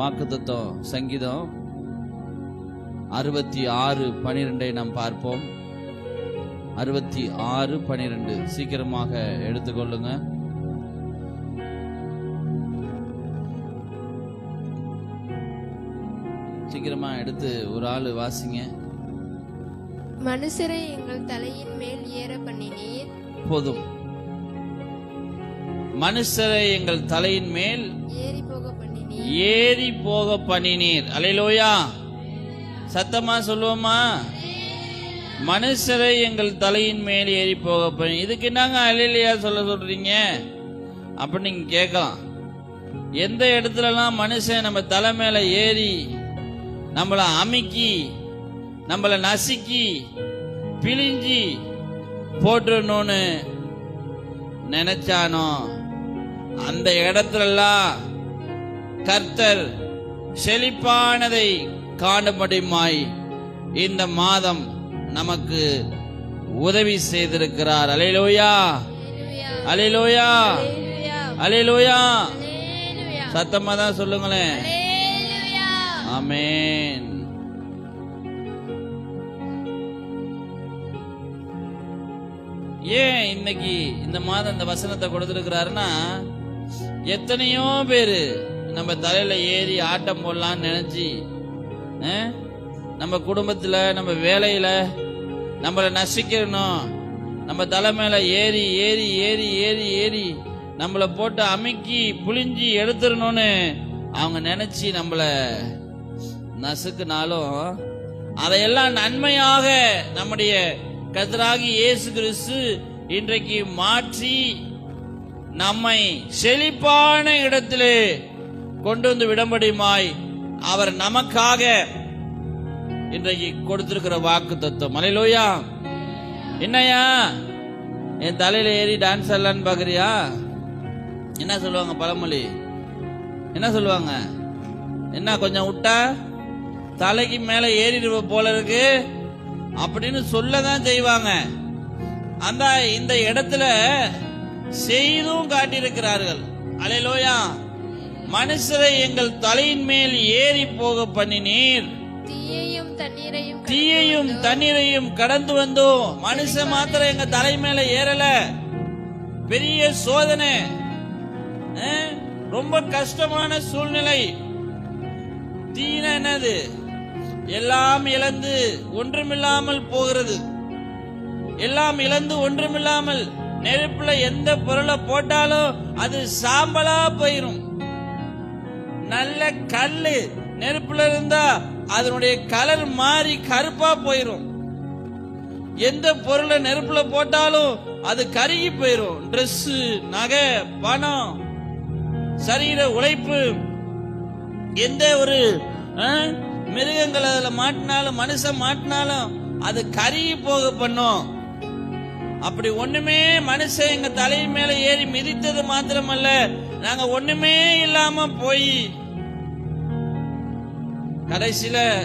வாக்குத்தத்தம் சங்கீதம். அறுபத்தி ஆறு பனிரெண்டை நாம் பார்ப்போம். அறுபத்தி ஆறு பனிரெண்டு. சீக்கிரமாக எடுத்துக்கொள்ளுங்க சீக்கிரமா எடுத்து ஒரு ஆள் வாசிங்க. மனுஷரை எங்கள் தலையின் மேல் ஏற பண்ணினீர். போதும். மனுஷரை எங்கள் தலையின் மேல் ஏறி ஏறி போக பண்ணினீர். அலையிலோயா. சத்தமா சொல்லுவோமா? மனுஷரை எங்கள் தலையின் மேல் ஏறி போக பண்ணி. இதுக்கு என்னங்க அலையிலையா சொல்ல சொல்றீங்க? அப்படின்னு நீங்க கேட்கலாம். எந்த இடத்துலலாம் மனுஷன் நம்ம தலை மேல ஏறி நம்மளை அமுக்கி நம்மளை நசுக்கி பிழிஞ்சி போட்டுடணும்னு நினைச்சானோ? அந்த இடத்துலலாம் கர்த்தர் செழிப்பானதை காணும்படியுமாய் இந்த மாதம் நமக்கு உதவி செய்திருக்கிறார். அலையிலோயா. அலையிலோயா. அலையிலோயா. சத்தமா தான் சொல்லுங்களேன். ஆமென். ஏன் இன்னைக்கு இந்த மாதம் இந்த வசனத்தை கொடுத்திருக்கிறாருன்னா எத்தனையோ பேரு நம்ம தலையில ஏறி ஆட்டம் போடலான்னு நினைச்சு நம்ம குடும்பத்துல நம்ம வேலையில நம்மளை நசிக்கணும். நம்ம தலை மேல ஏறி ஏறி ஏறி ஏறி ஏறி நம்மளை போட்டு அமுக்கி புளிஞ்சி எடுத்துடணும்னு அவங்க நினைச்சு நம்மள நசுக்குனாலும் அதையெல்லாம் நன்மையாக நம்முடைய கர்த்தராகி இயேசு கிறிஸ்து இன்றைக்கு மாற்றி நம்மை செழிப்பான இடத்திலே கொண்டு வந்து விடம்படியுமாய் அவர் நமக்காக இன்றைக்கு கொடுத்திருக்கிற வாக்கு தத்துவம். அலையிலோயா என்னையா என் தலையில ஏறி டான்ஸ் ஆடலான்னு பாக்குறியா? என்ன சொல்லுவாங்க பழமொழி? என்ன சொல்லுவாங்க? என்ன கொஞ்சம் விட்டா? தலைக்கு மேல ஏறிடுவ போல இருக்கு. அப்படின்னு சொல்லதான் செய்வாங்க. அந்த இந்த இடத்துல செய்தும் காட்டியிருக்கிறார்கள். அலையிலோயா மனுஷரை எங்கள் தலையின் மேல் ஏறி போக பண்ணினீர். தீயையும் தண்ணீரையும் தீயையும் தண்ணீரையும் கடந்து வந்தோம். மனுஷன் மாத்திரம் எங்க தலை மேல ஏறல. பெரிய சோதனை. ரொம்ப கஷ்டமான சூழ்நிலை. தீனா என்னது? எல்லாம் இழந்து ஒன்றுமில்லாமல் போகிறது. எல்லாம் இழந்து ஒன்றுமில்லாமல் நெருப்புல எந்த பொருளை போட்டாலும் அது சாம்பலா போயிரும். நல்ல கல்லு நெருப்புல இருந்தா அதனுடைய கலர் மாறி கருப்பா போயிரும். எந்த பொருளை நெருப்புல போட்டாலும் அது கருகி போயிரும். ட்ரெஸ் நகை பணம் சரீர உழைப்பு எந்த ஒரு மிருகங்கள் அதுல மாட்டினாலும் மனுஷன் மாட்டினாலும் அது கருகி போக பண்ணும். அப்படி ஒண்ணுமே மனுஷன் எங்க தலை மேல ஏறி மிதித்தது மாத்திரமல்ல நாங்க ஒண்ணுமே இல்லாம போய் கடைசியில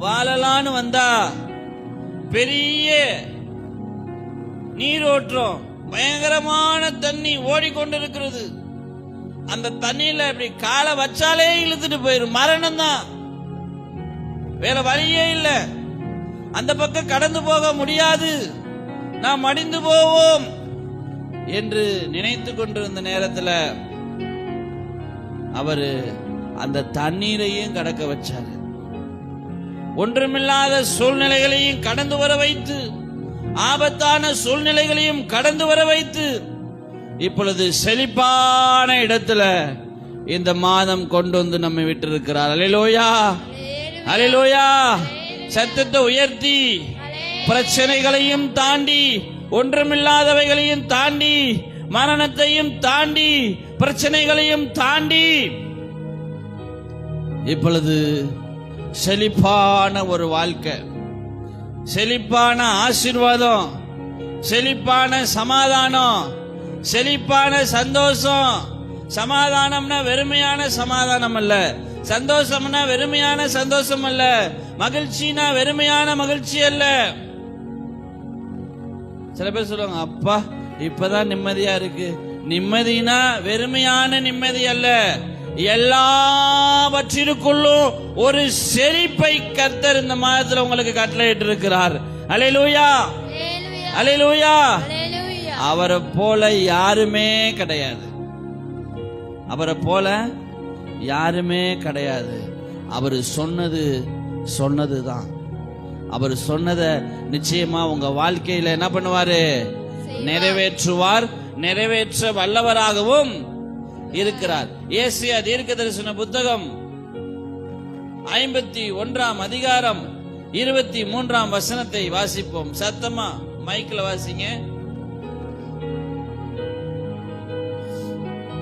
வாழலான்னு வந்தா பெரிய நீரோற்றம் பயங்கரமான தண்ணி ஓடிக்கொண்டிருக்கிறது. அந்த தண்ணியில இப்படி காலை வச்சாலே இழுத்துட்டு போயிரும். மரணம் தான். வேற வழியே இல்ல. அந்த பக்கம் கடந்து போக முடியாது. நாம் மடிந்து போவோம் என்று நினைத்து கொண்டிருந்த நேரத்தில் அவரு அந்த தண்ணீரையும் கடக்க வச்சாரு. ஒன்றுமில்லாத சூழ்நிலைகளையும் கடந்து வர வைத்து ஆபத்தான சூழ்நிலைகளையும் கடந்து வர வைத்து இப்பொழுது செழிப்பான இடத்துல இந்த மாதம் கொண்டு வந்து நம்மை விட்டிருக்கிறார். அலையிலோயா அலையிலோயா சத்தத்தை உயர்த்தி பிரச்சனைகளையும் தாண்டி ஒன்றுமில்லாதவைகளையும் தாண்டி மரணத்தையும் தாண்டி பிரச்சனைகளையும் தாண்டி இப்பொழுது செழிப்பான ஒரு வாழ்க்கை செழிப்பான ஆசிர்வாதம் செழிப்பான சமாதானம் செழிப்பான சந்தோஷம். சமாதானம்னா வெறுமையான சமாதானம் அல்ல. சந்தோஷம்னா வெறுமையான சந்தோஷம் அல்ல. மகிழ்ச்சினா வெறுமையான மகிழ்ச்சி அல்ல. சில பேர் சொல்லுவாங்க அப்பா இப்பதான் நிம்மதியா இருக்கு. நிம்மதினா வெறுமையான நிம்மதி அல்ல. எல்லாவற்றிற்குள்ளும் ஒரு செழிப்பை கர்த்தர் இந்த மாதத்துல உங்களுக்கு கட்டளையிட்டு இருக்கிறார் அலையிலூயா. அலையிலூயா. அவரை போல யாருமே கிடையாது. அவரை போல யாருமே கிடையாது. அவர் சொன்னது சொன்னதுதான். அவர் சொன்னதை நிச்சயமா உங்க வாழ்க்கையில என்ன பண்ணுவாரு? நிறைவேற்றுவார். நிறைவேற்ற வல்லவராகவும் இருக்கிறார். ஏசியா தீர்க்க தரிசன புத்தகம் ஐம்பத்தி ஒன்றாம் அதிகாரம் இருபத்தி மூன்றாம் வசனத்தை வாசிப்போம். சத்தமா? மைக்ல வாசிங்க.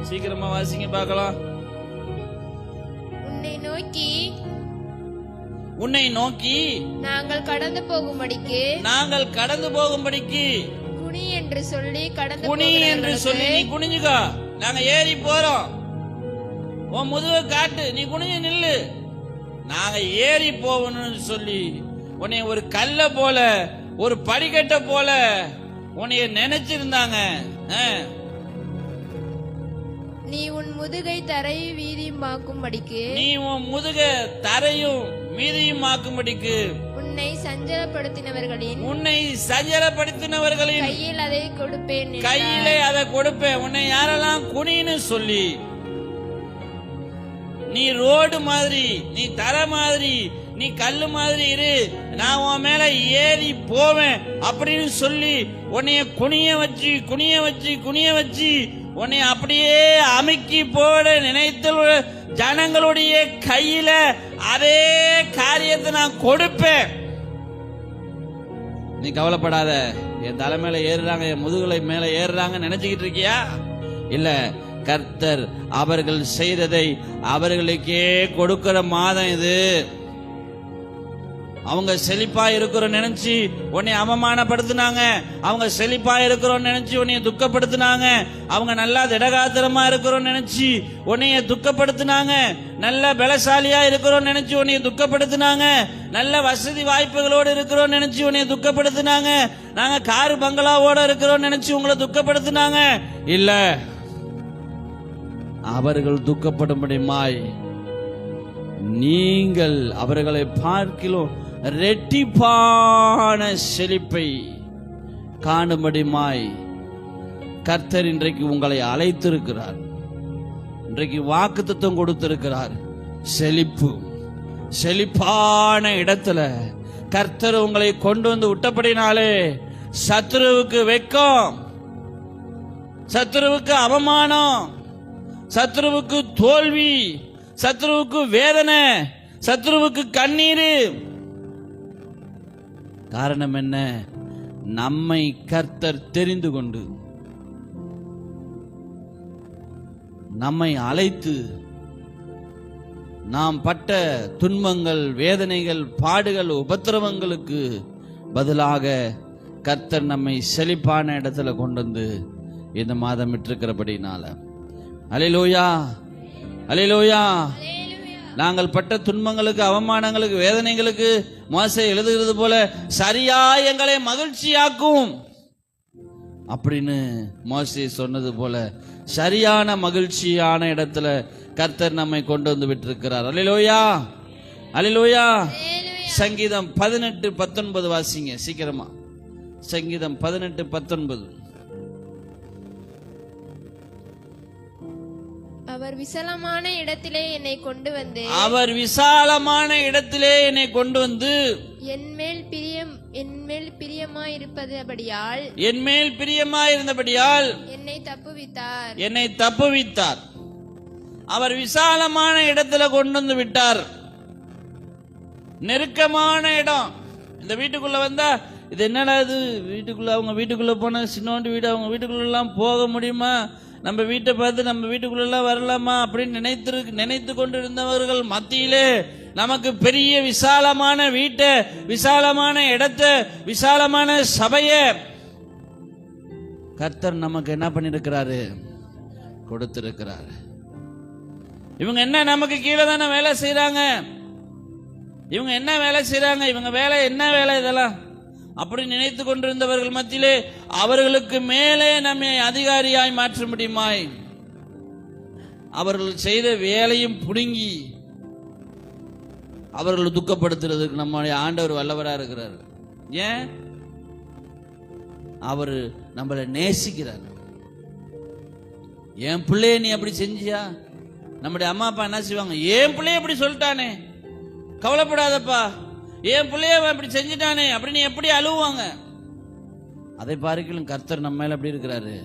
சீக்கிரமா வாசிங்க பார்க்கலாம். உன்னை நோக்கி உன்னை நோக்கி நாங்கள் கடந்து போகும்படிக்கு நாங்கள் கடந்து போகும்படிக்கு குனி என்று சொல்லி கடந்து குனி என்று சொல்லி குனிஞ்சுக்கோ நாங்க ஏறி போறோம். உன் முதுக காட்டு நீ குனிஞ்சு நில்லு. நாங்க ஏறி போகணும்னு சொல்லி உன்னை ஒரு கல்ல போல ஒரு படிக்கட்டை போல உன்னைய நினைச்சிருந்தாங்க. நீ உன் முதுகை தரை வீதியுமாக்கும்படிக்கு நீ உன் முதுக தரையும் மீதியும் ஆக்கும்படிக்கு. உன்னை சஞ்சலப்படுத்தினவர்களின் உன்னை சஞ்சலப்படுத்தினவர்களின் கையில் அதை கொடுப்பேன். கையிலே அதை கொடுப்பேன் உன்னை யாரெல்லாம் குனின்னு சொல்லி நீ ரோடு மாதிரி நீ தர மாதிரி நீ கல்லு மாதிரி இரு நான் உன் மேல ஏறி போவேன் அப்படின்னு சொல்லி உன்னைய குனிய வச்சு குனிய வச்சு குனிய வச்சு உன்னை அப்படியே அமுக்கி போட நினைத்த ஜனங்களுடைய கையில அதே காரியத்தை நான் கொடுப்பேன் நீ கவலைப்படாத. என் தலை மேல ஏறுறாங்க என் முதுகுலை மேல ஏறுறாங்க நினைச்சுக்கிட்டு இருக்கியா? இல்ல கர்த்தர் அவர்கள் செய்ததை அவர்களுக்கே கொடுக்கிற மாதம் இது. அவங்க செழிப்பா இருக்கிறோம் நினைச்சு உன்னை அவமானப்படுத்தினாங்க. அவங்க செழிப்பா இருக்கிறோம் நினைச்சு உன்னைய துக்கப்படுத்தினாங்க. அவங்க நல்லா திடகாத்திரமா இருக்கிறோம் நினைச்சு உன்னைய துக்கப்படுத்தினாங்க. நல்ல பலசாலியா இருக்கிறோம் நினைச்சு உன்னைய துக்கப்படுத்தினாங்க. நல்ல வசதி வாய்ப்புகளோடு இருக்கிறோம் நினைச்சு உன்னைய துக்கப்படுத்தினாங்க. நாங்க காரு பங்களாவோட இருக்கிறோம் நினைச்சு உங்களை துக்கப்படுத்தினாங்க. இல்ல. அவர்கள் துக்கப்படும்படிமாய் நீங்கள் அவர்களை பார்க்கிலும் ரெட்டிப்பான செழிப்பை காணும்படிமாய் கர்த்தர் இன்றைக்கு உங்களை அழைத்திருக்கிறார். இன்றைக்கு வாக்குத்தத்தம் கொடுத்திருக்கிறார். செழிப்பு செழிப்பான இடத்துல கர்த்தர் உங்களை கொண்டு வந்து விட்டபடினாலே சத்ருவுக்கு வெக்கம் சத்ருவுக்கு அவமானம் சத்ருவுக்கு தோல்வி சத்ருவுக்கு வேதனை சத்ருவுக்கு கண்ணீர் காரணம் என்ன? நம்மை கர்த்தர் தெரிந்து கொண்டு நம்மை அழைத்து நாம் பட்ட துன்பங்கள் வேதனைகள் பாடுகள் உபத்திரவங்களுக்கு பதிலாக கர்த்தர் நம்மை செழிப்பான இடத்துல கொண்டு வந்து இந்த மாதம் விட்டிருக்கிறபடினால. அலையிலோயா! அலையிலோயா! நாங்கள் பட்ட துன்பங்களுக்கு அவமானங்களுக்கு வேதனைகளுக்கு மோசை எழுதுகிறது போல சரியா எங்களை மகிழ்ச்சியாக்கும். அப்படின்னு மோசே சொன்னது போல சரியான மகிழ்ச்சியான இடத்துல கர்த்தர் நம்மை கொண்டு வந்து விட்டிருக்கிறார். அலிலோயா அலிலோயா சங்கீதம் பதினெட்டு பத்தொன்பது வாசிங்க சீக்கிரமா. சங்கீதம் பதினெட்டு பத்தொன்பது. அவர் விசலமான இடத்திலே என்னை கொண்டு வந்து அவர் விசாலமான இடத்திலே என்னை கொண்டு வந்து என் மேல் பிரியம் என் மேல் பிரியமாயிருப்பதபடியால் என் மேல் பிரியமாயிருந்தபடியால் என்னை தப்புவித்தார். என்னை தப்புவித்தார். அவர் விசாலமான இடத்துல கொண்டு வந்து விட்டார். நெருக்கமான இடம். இந்த வீட்டுக்குள்ள வந்தா இது என்னடா இது? வீட்டுக்குள்ள அவங்க வீட்டுக்குள்ள போனா சின்னோண்டு வீடு அவங்க வீட்டுக்குள்ள எல்லாம் போக முடியுமா? நம்ம வீட்டை பார்த்து நம்ம வீட்டுக்குள்ளெல்லாம் வரலாமா அப்படின்னு நினைத்து நினைத்து கொண்டிருந்தவர்கள் மத்தியிலே நமக்கு பெரிய விசாலமான வீட்டை விசாலமான இடத்தை விசாலமான சபையை கர்த்தர் நமக்கு என்ன பண்ணிருக்கிறாரு கொடுத்திருக்கிறாரு. இவங்க என்ன நமக்கு கீழே தானே வேலை செய்யறாங்க இவங்க என்ன வேலை செய்யறாங்க இவங்க வேலை என்ன வேலை இதெல்லாம்? அப்படி நினைத்து கொண்டிருந்தவர்கள் மத்தியிலே அவர்களுக்கு மேலே நம்மை அதிகாரியாய் மாற்ற முடியுமாய்? அவர்கள் செய்த வேலையும் புடுங்கி அவர்களை துக்கப்படுத்துறதுக்கு நம்முடைய ஆண்டவர் வல்லவரா இருக்கிறார். ஏன்? அவர் நம்மளை நேசிக்கிறார். என் பிள்ளைய நீ அப்படி செஞ்சியா? நம்முடைய அம்மா அப்பா என்ன செய்வாங்க? என் பிள்ளைய அப்படி சொல்லிட்டானே. கவலைப்படாதப்பா. என் பிள்ளைய இப்படி அப்படி செஞ்சிட்டானே அப்படின்னு எப்படி அழுவாங்க அதை பார்க்கலாம் கர்த்தர் நம்ம மேல எப்படி இருக்கிறாரு?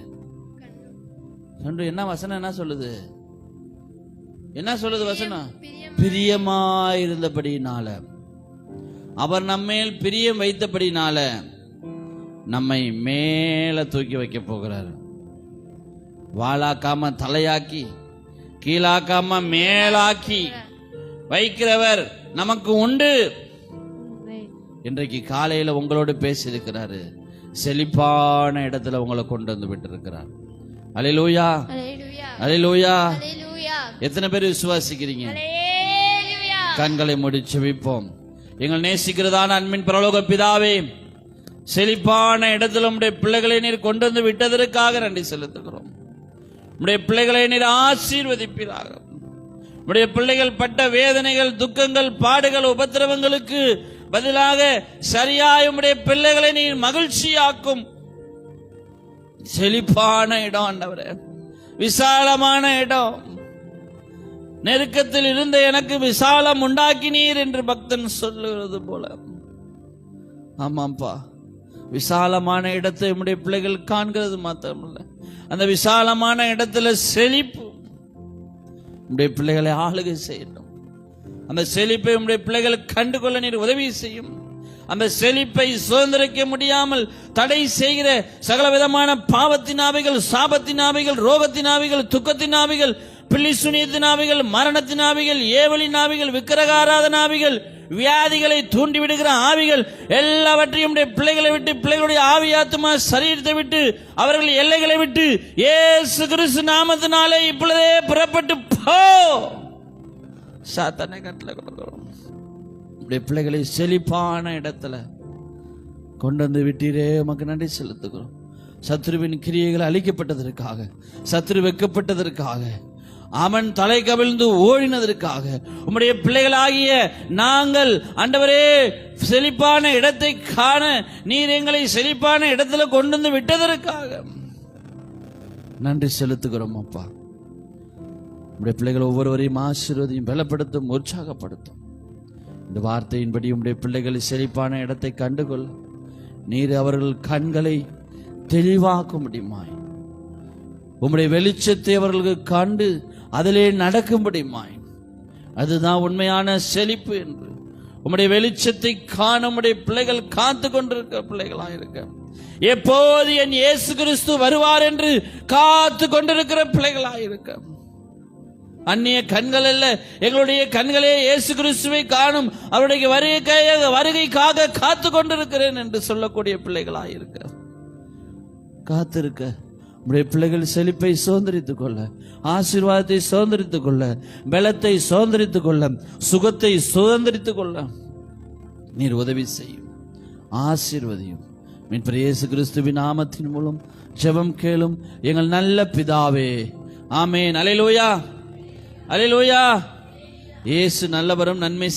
சொன்று என்ன வசனம் என்ன சொல்லுது? என்ன சொல்லுது வசனம்? பிரியமா இருந்தபடினால அவர் நம்மேல் பிரியம் வைத்தபடினால நம்மை மேல தூக்கி வைக்க போகிறார். வாழாக்காம தலையாக்கி கீழாக்காம மேலாக்கி வைக்கிறவர் நமக்கு உண்டு. இன்றைக்கு காலையில உங்களோடு பேசியிருக்கிறாரு. செழிப்பான இடத்துல உங்களை கொண்டு வந்து விட்டு இருக்கிறார் அலையிலூயா. அலையிலூயா. எத்தனை பேர் விசுவாசிக்கிறீங்க? கண்களை முடிச்சு வைப்போம் எங்கள் நேசிக்கிறதான அன்பின் பரலோக பிதாவே செழிப்பான இடத்துல உம்முடைய பிள்ளைகளை நீர் கொண்டு வந்து விட்டதற்காக நன்றி செலுத்துகிறோம். உம்முடைய பிள்ளைகளை நீர் ஆசீர்வதிப்பீராக. உம்முடைய பிள்ளைகள் பட்ட வேதனைகள் துக்கங்கள் பாடுகள் உபத்திரவங்களுக்கு பதிலாக சரியாய் உம்முடைய பிள்ளைகளை நீர் மகிழ்ச்சியாக்கும். செழிப்பான இடம் ஆண்டவரே. விசாலமான இடம். நெருக்கத்தில் இருந்த எனக்கு விசாலம் உண்டாக்கினீர் என்று பக்தன் சொல்லுகிறது போல. ஆமாப்பா விசாலமான இடத்தை உம்முடைய பிள்ளைகள் காண்கிறது மாத்திரமல்ல. அந்த விசாலமான இடத்துல செழிப்பு உம்முடைய பிள்ளைகளை ஆளுகை செய்யணும் அந்த செழிப்பை உடைய பிள்ளைகளை கண்டுகொள்ள நீர் உதவி செய்யும். அந்த செழிப்பை சுதந்திரிக்க முடியாமல் தடை செய்கிற சகல விதமான பாவத்தின் ஆவிகள் சாபத்தின் ஆவிகள் ரோகத்தின் ஆவிகள் துக்கத்தின் ஆவிகள் பிள்ளிசுனியத்தின் ஆவிகள் மரணத்தின் ஆவிகள் ஏவலின் ஆவிகள் விக்கிரகாராதன ஆவிகள் வியாதிகளை தூண்டி விடுகிற ஆவிகள் எல்லாவற்றையும் பிள்ளைகளை விட்டு பிள்ளைகளுடைய ஆவி ஆத்மா சரீரத்தை விட்டு அவர்கள் எல்லைகளை விட்டு ஏசு கிறிஸ்து நாமத்தினாலே இப்பொழுதே புறப்பட்டு போ! சாத்தானை கட்டில கொடுக்கிறோம் உடைய பிள்ளைகளை செழிப்பான இடத்துல கொண்டு வந்து விட்டீரே உமக்கு நன்றி செலுத்துகிறோம். சத்ருவின் கிரியைகள் அழிக்கப்பட்டதற்காக சத்ரு வைக்கப்பட்டதற்காக அவன் தலை கவிழ்ந்து ஓடினதற்காக உம்முடைய பிள்ளைகளாகிய நாங்கள் அண்டவரே செழிப்பான இடத்தை காண நீர் எங்களை செழிப்பான இடத்துல கொண்டு வந்து விட்டதற்காக. நன்றி செலுத்துகிறோம் அப்பா. உடைய பிள்ளைகள் ஒவ்வொருவரையும் ஆசீர்வதியும் பலப்படுத்தும் உற்சாகப்படுத்தும். இந்த வார்த்தையின்படி உடைய பிள்ளைகளை செழிப்பான இடத்தை கண்டுகொள். நீர் அவர்கள் கண்களை தெளிவாக்க முடியுமாய். உம்முடைய வெளிச்சத்தை அவர்களுக்கு கண்டு அதிலே நடக்கும்படியுமாய் அதுதான் உண்மையான செழிப்பு என்று. உம்முடைய வெளிச்சத்தை காண உடைய பிள்ளைகள் காத்து கொண்டிருக்க பிள்ளைகளாக இருக்க. எப்போது என் இயேசு கிறிஸ்து வருவார் என்று காத்து கொண்டிருக்கிற பிள்ளைகளாக இருக்க. அந்நிய கண்கள் அல்ல. எங்களுடைய கண்களே இயேசு கிறிஸ்துவை காணும். அவருடைய வருகைக்காக வருகைக்காக காத்து கொண்டிருக்கிறேன் என்று சொல்லக்கூடிய பிள்ளைகளாக இருக்க. காத்திருக்க. நம்முடைய பிள்ளைகள் செழிப்பை சுதந்திரித்துக் கொள்ள ஆசீர்வாதத்தை சுதந்திரித்துக் கொள்ள பலத்தை சுதந்திரித்துக் கொள்ள சுகத்தை சுதந்திரித்துக் கொள்ள நீர் உதவி செய்யும். ஆசீர்வதியும். மீன்பர் இயேசு கிறிஸ்துவின் நாமத்தின் மூலம் ஜெபம் கேளும் எங்கள் நல்ல பிதாவே. ஆமேன். அலையிலோயா. அலையிலோயா இயேசு நல்லவரும் நன்மை